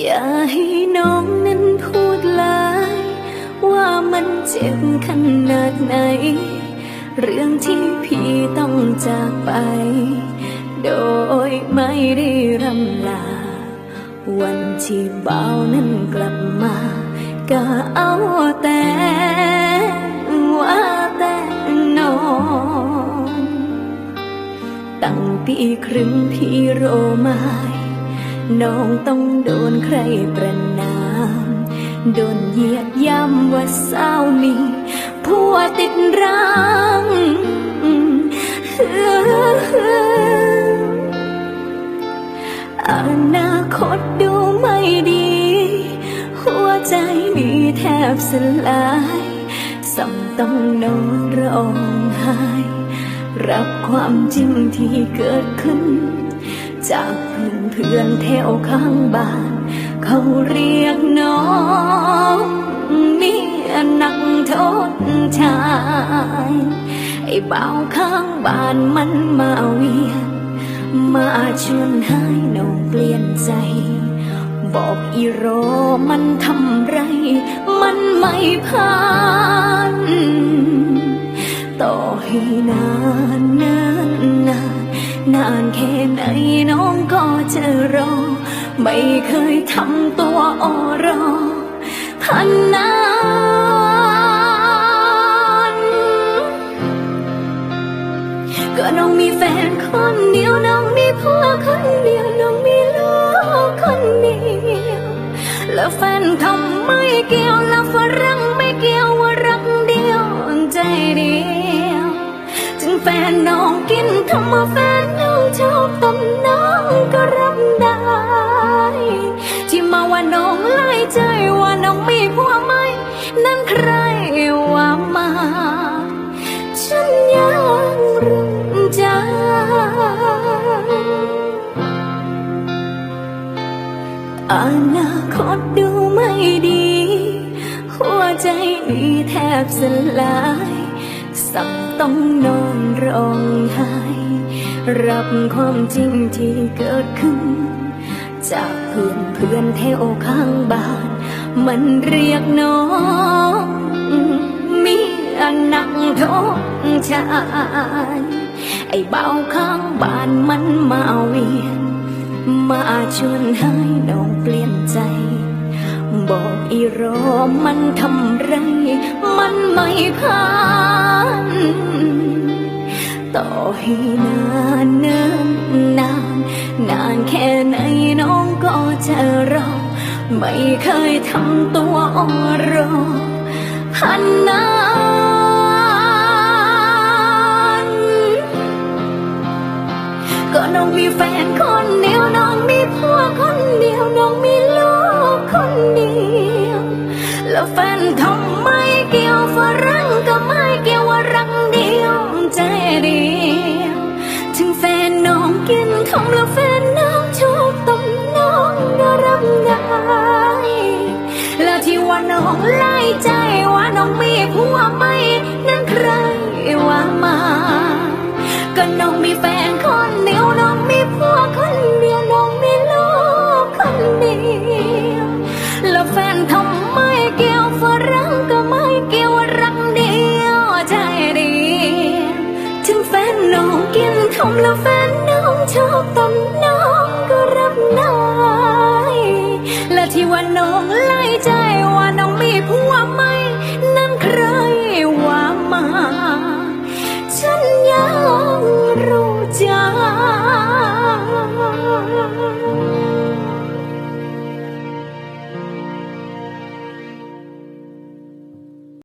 อย่าให้น้องนั้นพูดเลยว่ามันเจ็บขนาดไหน เรื่องที่พี่ต้องจากไป โดยไม่ได้รำลา วันที่เบานั้นกลับมา ก็เอาแต่ว่าแต่น้อง ตั้งปีครึ่งพี่โรมา น้องต้องโดนใครประนาม โดนเหยียดย้ำว่าสาวมีผัวติดรังอนาคตดูไม่ดี หัวใจนี่แทบสลายสำต้องนอนร้องไห้รับความจริงที่เกิดขึ้น จากเพื่อน พื่อนๆแถวข้างบ้าน เขาเรียกน้องเมียหนักโทษชาย ไอ้บ่าวข้างบ้านมันมาเวียน มาชวนให้น้องเปลี่ยนใจ บอกอีโรมันทำไร มันไม่ผ่าน ต่อให้นานนานนา นานแค่ไหนน้องก็จะรอ ไม่เคยทำตัวอ่อรอพันนานก็น้องมีแฟนคนเดียวน้องมีผัวคนเดียวน้องมีลูกคนเดียว แล้วแฟนทำไม่เกี่ยว แฟนน้องกินคำว่าแฟนน้องชอบตนน้องก็รับได้ ที่มาว่าน้องไล่ใจว่าน้องมีผัวไหมนั่นใครว่ามา ฉันยังรึงใจอนาคตดูไม่ดี หัวใจนี่แทบสลายสั่ง ต้องนอนร้องไห้รับความจริงที่เกิดขึ้น จากเพื่อนเพื่อนแถวข้างบ้าน มันเรียกน้องมีอนักโทษชายไอ้เบาข้างบ้านมันมาเวียนมาชวนให้น้อง บอกอีรอมันทำไร มันไม่ผ่านต่อให้นานเนิ่นนาน นานแค่ไหนน้องก็จะรอ ไม่เคยทำตัวอ่อนรอพันนานก็น้องมีแฟนคนเดียวน้องมีผัวคนเดียวน้องมีลูก คนเดียว แล้วแฟนทำไม่เกี่ยวฝรั่งก็ไม่เกี่ยวว่ารังเดียวใจเดียว ถึงแฟนน้องกินคำแล้วแฟน น้องกินคำแล้วแฟนน้องชอบตำน้องก็รับนายและที่ว่าน้องไล่ใจวัน